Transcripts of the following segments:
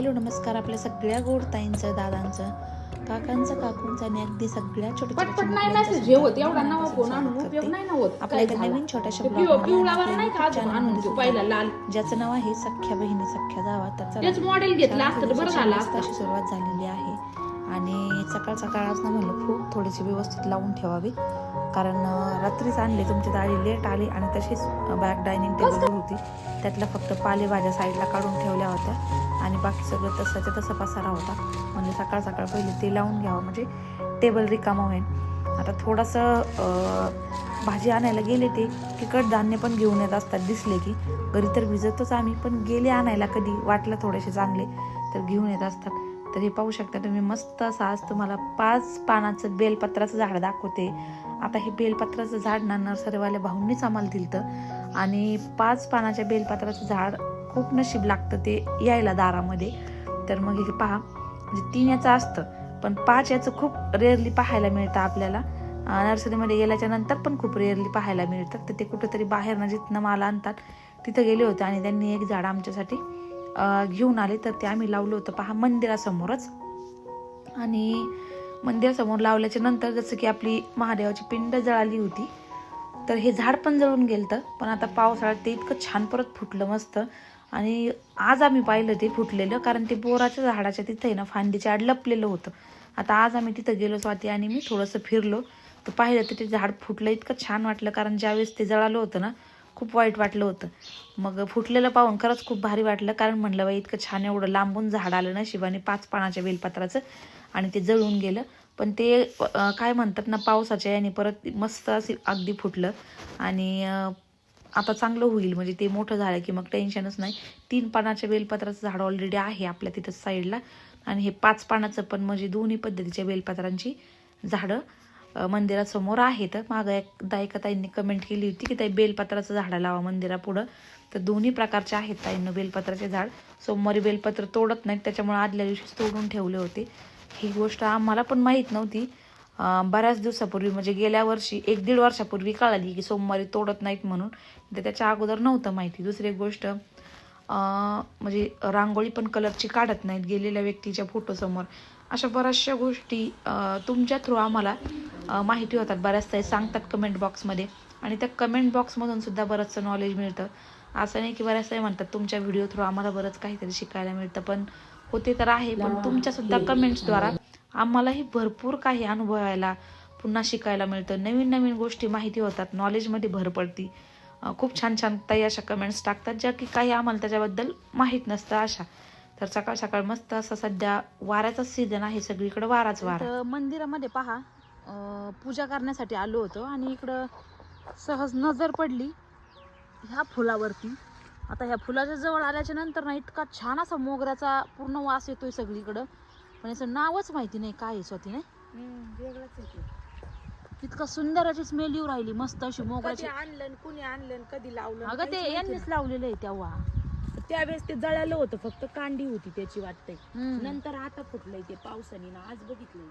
Hello नमस्कार आपल्या सगळ्या गोड ताईंचं दादांचं काकांचं काकूंचं आणि अगदी सगळ्या छोट्या आपल्या एका? नवीन छोट्याशा ज्याचं नाव आहे सख्या बहिणी सख्या जावा. तेच मॉडेल घेतलं अशी सुरुवात झालेली आहे. आणि सकाळ सकाळ ना म्हणलं खूप थोडीशी व्यवस्थित लावून ठेवावी. कारण रात्रीच आणले तुमची दाढी लेट आली आणि तशीच बॅक डायनिंग टेबलवर होती. त्यातल्या फक्त पालेभाज्या साईडला काढून ठेवल्या होत्या आणि बाकी सगळं तसंच्या तसं पसारा होता. म्हणजे सकाळ सकाळ पहिले ते लावून घ्यावं म्हणजे टेबल रिकामं होईल आता थोडंसं भाजी आणायला गेले ते की कडधान्य पण घेऊन येत असतात दिसले की. घरी तर भिजतच आम्ही पण गेले आणायला कधी वाटलं थोडेसे चांगले तर घेऊन येत असतात. तर हे पाहू शकता तुम्ही मस्त असं आज तुम्हाला पाच पानाचं बेलपत्राचं झाड दाखवते. आता हे बेलपत्राचं झाड ना नर्सरीवाल्या भाऊंनीच आम्हाला दिलं आणि पाच पानाच्या बेलपत्राचं झाड खूप नशीब लागतं ते यायला दारामध्ये. तर मग हे पहा म्हणजे तीन याचं असतं पण पाच याचं खूप रेअरली पाहायला मिळतं आपल्याला. नर्सरीमध्ये गेल्याच्यानंतर पण खूप रेअरली पाहायला मिळतात. तर ते कुठंतरी बाहेरनं जिथनं माल आणतात तिथं गेले होते आणि त्यांनी एक झाड आमच्यासाठी घेऊन आले. तर ते आम्ही लावलं होतं पहा मंदिरासमोरच. आणि मंदिरासमोर लावल्याच्या नंतर जसं की आपली महादेवाची पिंड जळाली होती तर हे झाड पण जळून गेलं पण आता पावसाळ्यात ते इतकं छान परत फुटलं मस्त. आणि आज आम्ही पाहिलं ते फुटलेलं कारण ते बोराच्या झाडाच्या तिथं आहे ना फांदीच्या आड लपलेलं होतं. आता आज आम्ही तिथं गेलो स्वाती आणि मी थोडंसं फिरलो. तर पाहिलं तर ते झाड फुटलं इतकं छान वाटलं कारण ज्यावेळेस ते जळालं होतं ना खूप वाईट वाटलं होतं. मग फुटलेलं पाहून खरंच खूप भारी वाटलं. कारण म्हणलं बाई इतकं छान एवढं लांबून झाड आलं ना शिवाने पाच पानाच्या बेलपत्राचं. आणि ते जळून गेलं. पण ते काय म्हणतात ना पावसाच्या याने परत मस्त असे अगदी फुटलं. आणि आता चांगलं होईल. म्हणजे ते मोठं झालं की मग टेन्शनच नाही. तीन पानाच्या बेलपत्राचं झाड ऑलरेडी आहे आपल्या तिथं साईडला आणि हे पाच पानाचं पण म्हणजे दोन्ही पद्धतीच्या बेलपत्रांची झाडं. मंदिरासमोर आहेत मागं एकदा एका ताईंनी कमेंट केली होती की ताई बेलपत्राचं झाडं लावा मंदिरापुढं. तर दोन्ही प्रकारचे आहेत ताईंनं बेलपत्राचे झाड. सोमवारी बेलपत्र तोडत नाहीत त्याच्यामुळे आदल्या दिवशीच तोडून ठेवले होते. ही गोष्ट आम्हाला पण माहीत नव्हती. बऱ्याच दिवसापूर्वी म्हणजे गेल्या वर्षी एक दीड वर्षापूर्वी कळाली की सोमवारी तोडत नाहीत म्हणून. तर त्याच्या अगोदर नव्हतं माहिती. दुसरी गोष्ट म्हणजे रांगोळी पण कलरची काढत नाहीत गेलेल्या व्यक्तीच्या फोटोसमोर अशा बऱ्याचशा गोष्टी तुमच्या थ्रू आम्हाला माहिती होतात. बऱ्याच ताई सांगतात कमेंट बॉक्समध्ये आणि त्या कमेंट बॉक्समधून सुद्धा बरंचसं नॉलेज मिळतं. असं नाही की बऱ्याच ताई म्हणतात तुमच्या व्हिडिओ थ्रू आम्हाला बरंच काहीतरी शिकायला मिळतं. पण होते तर आहे. पण तुमच्या सुद्धा कमेंट्सद्वारा आम्हालाही भरपूर काही अनुभवायला पुन्हा शिकायला मिळतं. नवीन नवीन गोष्टी माहिती होतात. नॉलेजमध्ये भर पडती. खूप छान छान ताई अशा कमेंट्स टाकतात ज्या की काही आम्हाला त्याच्याबद्दल माहीत नसतं अशा. तर सकाळ सकाळ मस्त असं सध्या वाऱ्याचा सीझन आहे सगळीकडे वाराच वारा. मंदिरामध्ये पहा पूजा करण्यासाठी आलो होतो आणि इकडं सहज नजर पडली ह्या फुलावरती. आता ह्या फुलाच्या जवळ आल्याच्यानंतर ना इतका छान असा मोगऱ्याचा पूर्ण वास येतोय सगळीकडं. पण याचं नावच माहिती नाही काय आहे स्वती नाही? इतका सुंदर अशी स्मेल येऊ राहिली मस्त अशी मोगऱ्याची. आणलं आणि कुणी आणलं आणि कधी लावलं अगं ते यांनीच लावलेलं आहे तेव्हा. त्यावेळेस ते जळालं होतं फक्त कांडी होती त्याची वाटतंय. हम्म. नंतर आता फुटलंय ते पावसाने ना आज बघितलंय.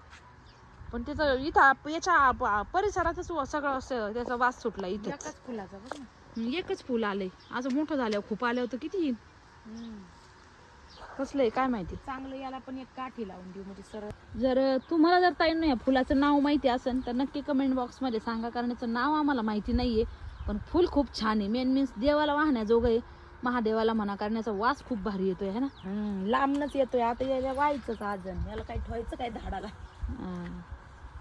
पण त्याचं इथं आप- याच्या प- परिसरातच व- सगळं असं त्याचा वास सुटला इथं. एकाच फुलाचा बघ ना. एकच फुल आलंय. आज मोठं झाल्यावर खूप आलं होतं किती? येईल कसलंय काय माहिती? चांगलं याला पण एक काठी लावून देऊ म्हणजे सरळ. जर तुम्हाला जर ताईंना या फुलाचं नाव माहिती असेल तर नक्की कमेंट बॉक्समध्ये सांगा कारण याचं नाव आम्हाला माहिती नाहीये पण फुल खूप छान आहे. मेन मीन्स देवाला वाहण्याजोगं आहे. महादेवाला म्हणा करण्याचा वास खूप भारी येतोय है ना? हम्म, लांबनच येतोय. आता याला व्हायचंच अजून. याला काय ठेवायचं काय झाडाला? अं.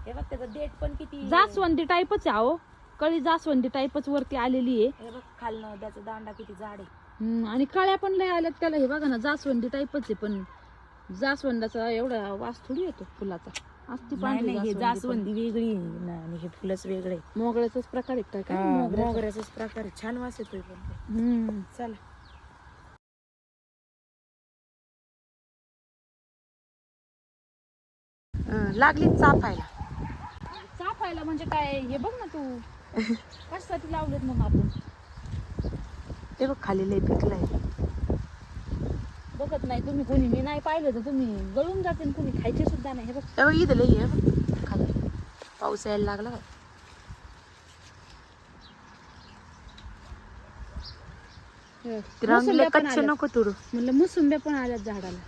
हे बघ त्याचं देठ पण किती? जास्वंदी टाईपच आहे अहो. कळी जास्वंदी टाईपच वरती आलेली आहे. हे बघ खालनं त्याचा दांडा किती जाड आहे. हम्म, आणि कळ्या पण लय आल्यात त्याला. हे बघा ना जास्वंदी टाईपच आहे पण जास्वंदाचा एवढा वास थोडी येतो फुलाचा. असती नाही, हे जास्वंदी जास्वंदी वेगळी आहे. ना आणि हे फुलच वेगळे पण. मोगऱ्याचाच प्रकार आहे काय? काय मोगऱ्याचा? मोगऱ्याचाच प्रकार आहे. छान वास येतोय पण. हम्म. चला. लागली चापायला चाफायला म्हणजे काय हे बघ ना तू. कशासाठी लावलेत मग आपण? ते बघ खाली लय पिकलंय. बघत नाही तुम्ही कोणी मी नाही पाहिलं तर तुम्ही गळून जाते कोणी खायचे सुद्धा नाही. हे बघ. इथं लई आहे बघ, खाली. पाऊस यायला लागला कच्चे. नको तुडू. म्हणलं मोसंब्या पण आल्यात झाडाला.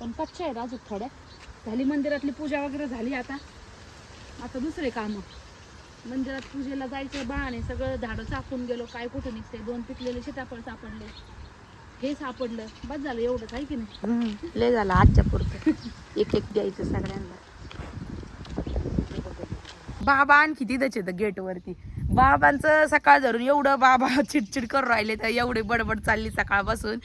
पण कच्च्या आहेत अजून थोड्या. झाली मंदिरातली पूजा वगैरे झाली आता. आता दुसरे कामं. मंदिरात पूजेला जायचं बाळाने सगळं झाडं चाकून गेलो काय कुठं निघते दोन पिकलेले सीताफळ सापडले. हे सापडलं बस झालं एवढंच आहे की नाही? लय झालं आजच्या पुरतं. एक एक द्यायचं सगळ्यांना. बाबा आणखी तिथंच येतं गेटवरती. बाबांचं सकाळ धरून एवढं बाबा चिडचिड करून राहिले तर एवढे बडबड चालली सकाळपासून.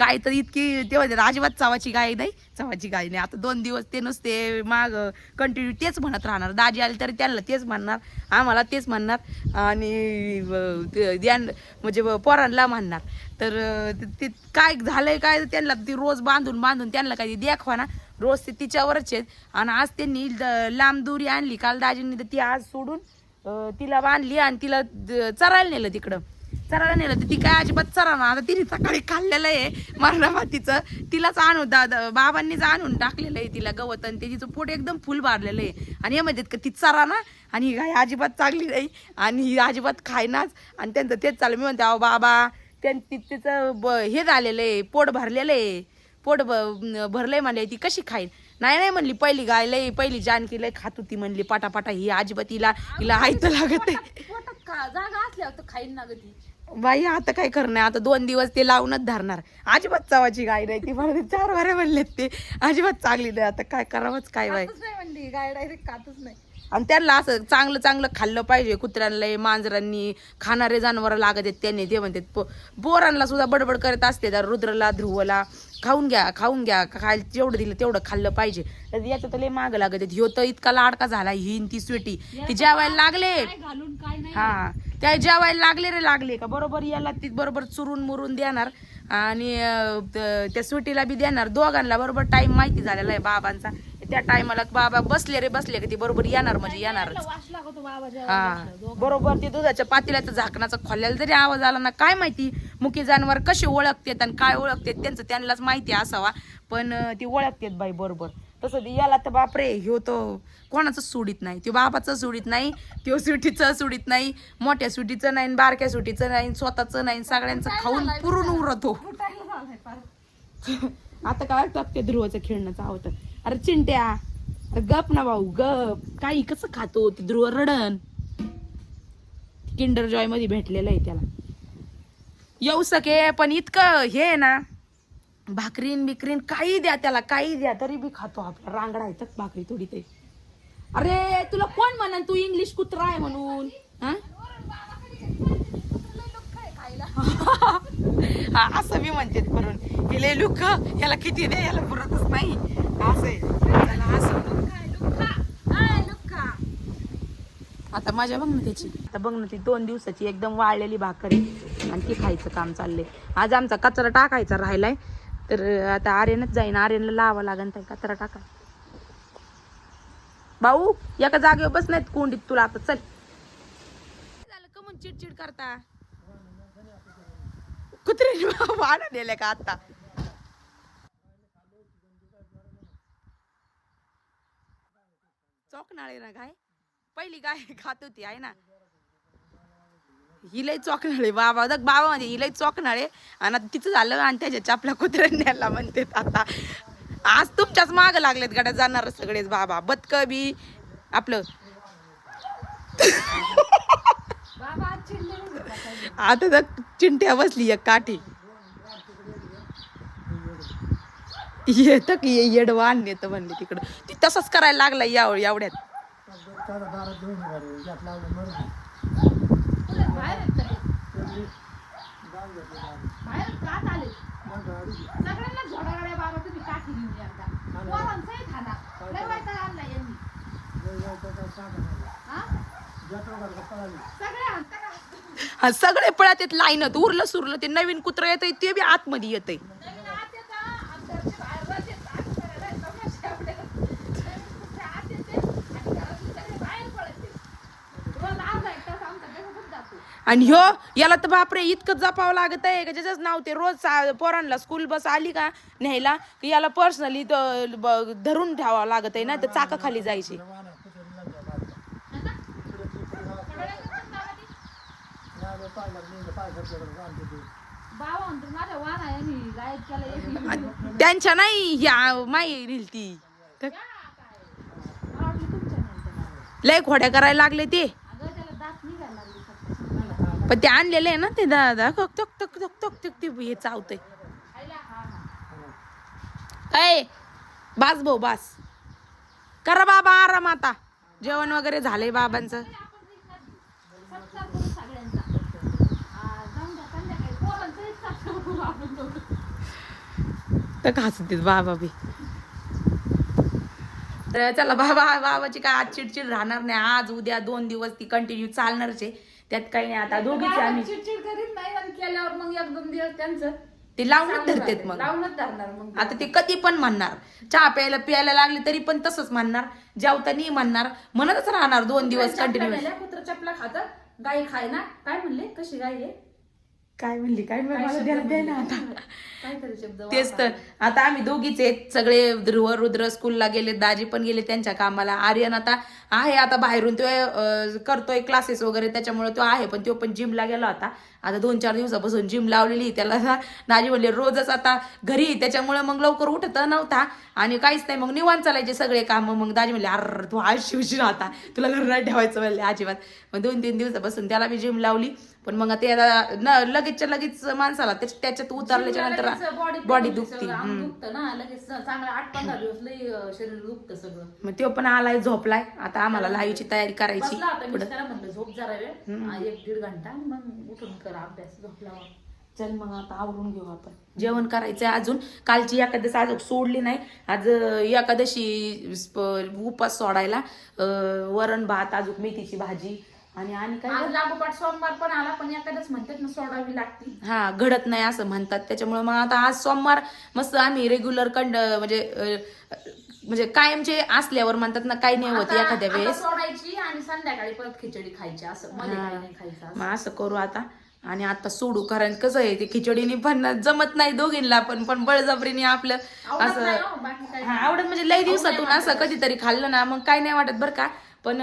गाय तर इतकी ते म्हणतात अजिबात चावाची गाय नाही. चावाची गाय नाही. आता दोन दिवस ते नुसते माग कंटिन्यू तेच म्हणत राहणार. दाजी आली तरी त्यांना तेच म्हणणार. आम्हाला तेच म्हणणार. आणि म्हणजे पोरांना म्हणणार. तर ते- काय झालंय काय त्यांना ती रोज बांधून बांधून त्यांना काही देखवा ना रोज ते तिच्यावरच आहेत. आणि आज त्यांनी द- लांब दुरी आणली. काल दाजींनी तर ती आज सोडून तिला बांधली आणि तिला चरायला नेलं तिकडं. चरायला नेलं तर ती काय अजिबात चराना आता तिने सकाळी खाल्लेलं आहे मरणा मातीचं. तिलाच आणून दादा बाबांनीच आणून टाकलेलं आहे तिला गवत आणि ते तिचं पोट एकदम फुल भरलेलं आहे. आणि हे म्हणतात का ती चराना आणि ही गाय अजिबात चांगली नाही आणि ही अजिबात खायनाच आणि त्यांचं तेच चालू मी म्हणते अहो बाबा त्यां तिचं ब हे झालेलं आहे पोट भरलेलं आहे. पोट ब- आहे म्हणले ती कशी खाईन? नाही नाही म्हणली पहिली गाय लय पहिली जानकी लय खात होती म्हणली पाटापाटा ही अजिबात हिला हिला आयत लागत आहे पोटात का जागा असल्यावर तर खाईन ना बाई आता काय करणार? आता दोन दिवस ते लावूनच धरणार. अजिबात चवाची गाय नाही ती म्हणते चार वाऱ्या म्हणलेत ते. अजिबात चांगली नाही आता काय करावंच काय बाई. खातच नाही म्हणली गाय डायरेक्ट खातच नाही. आणि त्यांना असं चांगलं चांगलं खाल्लं पाहिजे कुत्र्यांना मांजरांनी खाणारे जनावर लागत आहेत त्यांनी ते म्हणतात पो- बोरांना सुद्धा बडबड करत असते रुद्रला ध्रुवला खाऊन घ्या खाऊन घ्या खायला जेवढं दिलं तेवढं खाल्लं पाहिजे. याचं तर लय मागं लागत ह्यो तर इतका लाडका झाला ही ती स्वेटी. ती जेवायला लागले हा त्या जेवायला लागले रे लागले का? बरोबर याला ती बरोबर चुरून मुरून देणार आणि त्या सुटीला बी देणार. दोघांना बरोबर टाइम माहिती झालेला आहे बाबांचा. त्या टायमाला बाबा बसले रे बसले का ती बरोबर येणार म्हणजे येणारच. हा. बरोबर ते दुधाच्या पातेल्याचं झाकणाचा खोल्याला जरी आवाज आला ना काय माहिती मुकी जनावर कसे ओळखतात आणि काय ओळखतात त्यांचं त्यांनाच माहिती असावा. पण ती ओळखतात बाई बरोबर. तसं ते याला तर बापरे ह्यो तो कोणाचं सुडीत नाही तो बाबाचं सुडीत नाही त्यो सुटीचं सुडीत नाही मोठ्या सुटीचं नाही बारक्या सुटीचं नाही स्वतःचं नाही सगळ्यांचं खाऊन पुरून उरतो. आता काय टाकते ध्रुवाचं खेळणं आवतं अरे चिंट्या अरे गप ना भाऊ गप. काही कसं खातो ते ध्रुव रडन? किंडर जॉयमध्ये भेटलेलं आहे त्याला. येऊ सके पण इतकं हे आहे ना भाकरीन बिकरीन काही द्या त्याला काही द्या तरी बी खातो आपला. रांगडा येतात भाकरी थोडी ते अरे तुला कोण म्हणन तू इंग्लिश कुत्रा आहे म्हणून हा? हा, असं मी म्हणते करून. हे लुक याला किती दे याला पुरतच नाही. असं आहे. त्याला असं. आता माझ्या बघ ना त्याची आता बघ ना ती दोन दिवसाची एकदम वाळलेली भाकर. आहे आणि ती खायचं काम चाललंय. आज आमचा कचरा टाकायचा राहिलाय. तर आता आर्यनच जाईन. आर्यनला लावा लागेल त्या कचरा टाका. भाऊ एका जागेवर बस नाहीत कोंडीत तुला आता. चल. झालं का म्हणून चिडचिड करता? कुत्रे वाढा दिले का आता चौकनाळे ना काय? पहिली गाय खात होती आहे ना? हिलय चौकनाळे बाबा बघ बाबा म्हणजे हिलय चौकनाळे आणि तिचं झालं आणि त्याच्या चापल्या कुत्र्या न्यायला म्हणते आता. आज तुमच्याच माग लागलेत गाड्या जाणार सगळेच बाबा. बदक बी आपलं. आता चिंट्या बसली एक काठी. येत की येडवान येतं म्हणले तिकडं. ती तसंच करायला लागला याव एवढ्यात सगळ्यांना हा? सगळे पळत येत लाईनत. उरलं सुरलं ते नवीन कुत्र येतंय ते बी आतमध्ये येता, आणि येते, ह्यो याला तर बापरे इतकं जपावं लागत आहे का ज्याच्याच नाव ते रोज पोरांना स्कूल बस आली का न्यायला की याला पर्सनली धरून ठेवावं लागत आहे ना तर बाबा म्हणतो माझ्या गायब केला एक त्यांच्या नाही ह्या माई रील ती. मला तुमच्या लय खोड्या करायला लागले ते. अगं त्याला दात निघायला लागले पण ते आणलेले आहे ना ते दादा टक तक तक तक तक टक ते हे चावतंय. खायला हा हा अय बास भाऊ बास. करा बाबा आराम आता. जेवण वगैरे झालंय बाबांचं सत्कार करू सगळ्यांचा आ, जाऊन द्या संध्याकाळी पोरांचाही सत्कार करू आपण दोघं. तर हसते बाबा बी. तर चला बाबा बाबाची काय आज चिडचिड राहणार नाही. आज उद्या दोन दिवस ती कंटिन्यू चालणारच आहे. त्यात काही नाही. आता दोघीच आम्ही. चिडचिड करीत नाही आणि केल्यावर मग एक दोन दिवस त्यांचं ते लावूनच धरतेत. मग. लावूनच धरणार मग. आता ते कधी पण म्हणणार. चहा प्यायला प्यायला लागले तरी पण तसंच म्हणणार. जेवतानी म्हणणार. म्हणतच राहणार दोन दिवस कंटिन्यू कुत्र चपला खात. गाई खाय ना? काय म्हणले? कशी गाय आहे? काय म्हणली? काय मला शब्द ध्यान दे ना म्हणले? आता. काहीतरी शब्द तेच तर. आता आम्ही दोघीच आहेत. सगळे ध्रुव रुद्र स्कूलला गेले दाजी पण गेले त्यांच्या कामाला. आर्यन आता आहे आता बाहेरून. तो अं, करतोय क्लासेस वगैरे. त्याच्यामुळे तो आहे. पण तो पण जिमला गेला होता. आता दोन चार दिवसापासून जिम लावलेली त्याला ना- दाजी म्हणले रोजच आता घरी त्याच्यामुळे मग लवकर उठत नव्हता आणि काहीच नाही. मग निवांत चालायचे सगळे काम. मग दाजी म्हणले अर तू आज शिवशी आता. तुला घर नाही ठेवायचं म्हणले अजिबात. मग दोन तीन दिवसापासून त्याला मी जिम लावली. पण मग ते आता न लगेचच्या लगेच माणसाला त्याच्या- त्याच्यात उतरल्याच्या नंतर बॉडी दुखते मग तो पण आलाय झोपलाय. आता आम्हाला लाईव्हची तयारी करायची झोप एक दीड घंटा मग उठून करा अभ्यास चल मग आता आवरून घेऊ आपण. जेवण करायचंय अजून. कालची एकादशी आज सोडली नाही. आज एकादशी उपास सोडायला वरण भात अजून मेथीची भाजी आणि आणि काय आज लागोपाठ सोमवार पण आला पण एखादच म्हणतात ना सोडावी लागती. हा घडत नाही असं म्हणतात. त्याच्यामुळे मग आता आज सोमवार मस्त आम्ही रेग्युलर कंड म्हणजे म्हणजे कायमचे असल्यावर म्हणतात ना काही नाही होत एखाद्या वेळेस. सोडायची आणि संध्याकाळी परत खिचडी खायचं असं. मग असं करू आता. आणि आता सोडू कारण कसं आहे ते खिचडीने पण जमत नाही दोघींना पण पण बळजबरीने आपलं असं हो, हा, आवडत म्हणजे लई दिवसातून असं कधीतरी खाल्लं ना मग काय नाही वाटत बरं का. पण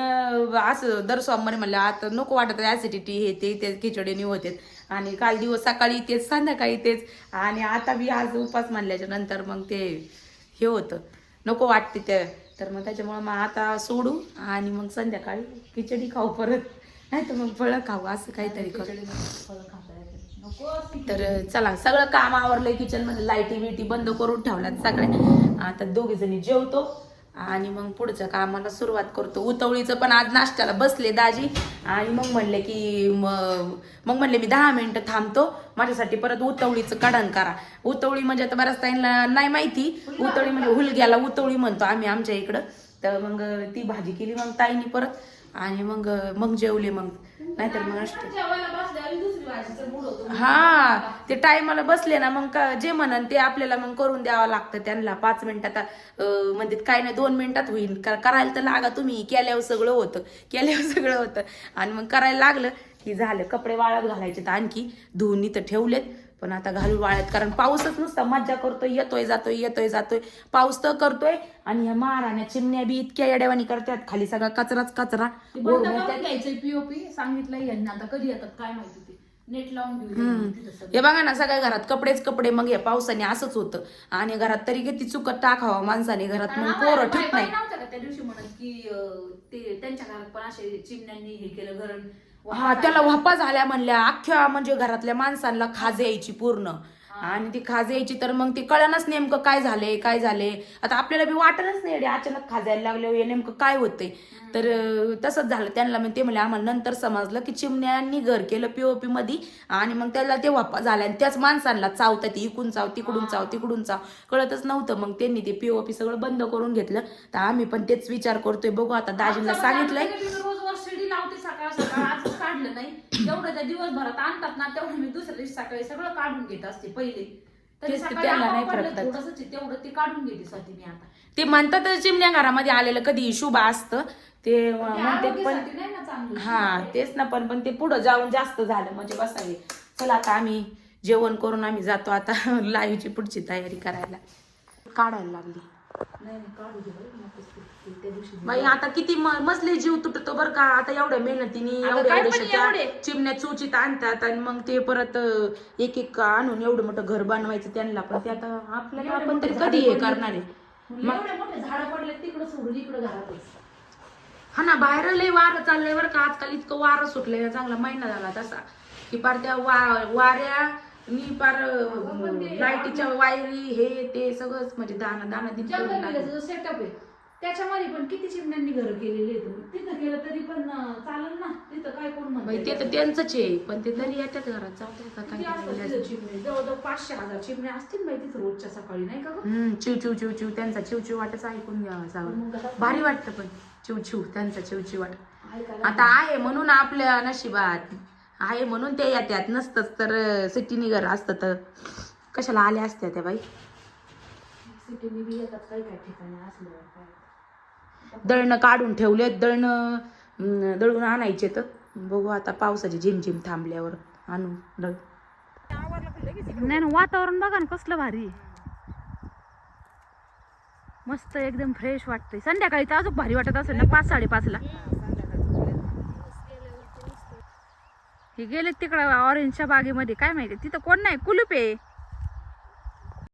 असं दर सोमवारी म्हणलं आता नको वाटत ऍसिडिटी हे ते ते खिचडीने होते आणि काल दिवस सकाळी तेच संध्याकाळी तेच. आणि आता बी आज उपास मानल्याच्या नंतर मग ते हे होतं. नको वाटते ते. तर मग त्याच्यामुळे मग आता सोडू आणि मग संध्याकाळी खिचडी खाऊ परत. नाही तर मग फळं खाऊ असं काहीतरी करू. तर चला सगळं काम आवरलंय किचनमध्ये लाईटी बिटी बंद करून ठेवल्यात सगळ्या. आता दोघी जणी जेवतो आणि मग पुढच्या कामाला सुरुवात करतो. उतवळीचं पण आज नाश्त्याला बसले दाजी. आणि मग म्हणले की मग म्हणले मी दहा मिनिटं थांबतो. माझ्यासाठी परत उतवळीचं कडण करा. उतवळी म्हणजे आता बऱ्याच ताईंना नाही माहिती. उतवळी म्हणजे हुलग्याला उतवळी म्हणतो आम्ही आमच्या इकडं. तर मग ती भाजी केली मग ताईनी परत. आणि मग मग जेवले मग. नाहीतर मग होतो. हा ते टायमाला बसले ना मग का- जे म्हणन ते आपल्याला मग करून द्यावं लागतं त्यांना. पाच मिनिटात म्हणजे काय नाही दोन मिनिटात होईल. कर- करायला तर लागा तुम्ही. केल्यावर सगळं होतं. केल्यावर सगळं होतं. आणि मग करायला लागलं की झालं. कपडे वाळत घालायचे तर आणखी धुवून इथं ठेवलेत. पण आता घालून वाळत कारण पाऊसच नुसता मज्जा करतोय येतोय जातोय येतोय जातोय. पाऊस तर करतोय आणि ह्या माराण्या चिमण्या बी इतक्या येड्यावानी करतात. खाली सगळा कचराच कचरा. घ्यायचंय पीओपी सांगितलंय यांनी. आता कधी येतात? काय माहिती ते? नेट लावून. हे बघा ना सगळ्या घरात कपडेच कपडे. मग या पावसाने असंच होतं. आणि घरात तरी किती चुकत टाकावं माणसाने घरात. मग पोरं ठीक नाही त्या दिवशी म्हणत की ते त्यांच्या घरात पण असे चिमण्यांनी हे केलं घरण? हा त्याला वापा झाल्या म्हणल्या अख्ख्या म्हणजे घरातल्या माणसांना खाज यायची पूर्ण. आणि ती खाज यायची तर मग ती कळणच नेमकं काय झालंय काय झालंय. आता आपल्याला बी वाटणच नाही अचानक खाजायला लागले हे नेमकं काय होतंय? तर तसंच झालं. त्यांना मग ते म्हणले आम्हाला नंतर समजलं की चिमण्यांनी घर केलं पीओपी मध्ये आणि मग त्याला ते वापा झाला आणि त्याच माणसांना चावतात इकून चाव तिकडून चाव तिकडून चाव. कळतच नव्हतं. मग त्यांनी ते पीओपी सगळं बंद करून घेतलं. तर आम्ही पण तेच विचार करतोय. बघू आता दाजींना आमच्या सांगितलंय. काढलं नाही. जेवढं त्या दिवसभरात आणतात ना तेवढं मी दुसऱ्या दिवशी सकाळी सगळं काढून घेत असते पहिले. तरी तेच ते सकाळी त्यांना नाही पडलं तेवढं ते काढून घेते स्वतः मी आता. ते म्हणतात चिमण्या घरामध्ये आलेलं कधी शुभ असतं. ते ते म्हणते पण आरोग्यासाठी नाही ना चांगलं हा तेच ना पण पण ते पुढं जाऊन जास्त झालं. म्हणजे बसावे चला आता आम्ही जेवण करून आम्ही जातो आता लाईव्हची पुढची तयारी करायला. काढायला लागली. बाई आता किती म- मसले जीव तुटतो बरं का? आता एवढ्या मेहनतीने अगं, एवढ्या काय पण एवढ्याशा एवढे? चिमण्या चुचीत आणतात आणि मग ते परत एक एक आणून एवढं मोठं घर बनवायचं त्यांना. पण ते आता आपल्याला आपण तरी कधी हे करणार आहे? मग- एवढे मोठे झाडं पडले तिकडं सोडून इकडं घरातच हा ना बाहेर लय वारं चाललंय बरं का? आजकाल इतकं वारं सुटलंय. चांगला महिना झाला तसा. की पार त्या वा वाऱ्या नी पार लाईटीच्या वायरी हे ते सगळंच म्हणजे दाना दाना दिन करून टाकलं. सेटअप आहे त्याच्यामध्ये पण किती चिमण्यांनी घर केलेले तिथं केलं तरी पण अं, चालेल ना? तिथं काय कोण बाई, ते तर त्यांचंच आहे पण ते तरी येतात घरात. का काय किती असतात करायला. तिथं चिमणे? जवळजवळ पाचशे हजार चिमणे असतील बाई तिथं रोजच्या सकाळी नाही का गं? हम्म चिव चिव चिव चिव त्यांचा चिव चिव वाटच ऐकून घ्यावा जावं. आता भारी वाटतं पण. चिव चिव त्यांचा चिव चिव वाट ऐकायला आता आहे म्हणून आपल्या नशिबात. आहे म्हणून ते येतात नसतंच तर सिटीनी घर असतं तर. कशाला आल्या असत्या त्या बाई? सिटीने बी येतात काही काही ठिकाणी असल्यावर काय. दळणं काढून ठेवलेत. दळणं दळून आणायचे तर. बघू आता पावसाची झिमझिम थांबल्यावर आणू दळ. नाही ना वातावरण बघा ना कसलं भारी. मस्त एकदम फ्रेश वाटतंय. संध्याकाळी तर अजून भारी वाटत असेल ना पाच साडेपाचला. हे गेले तिकडं ऑरेंजच्या बागेमध्ये. काय माहिती तिथं कोण नाही कुलूप आहे.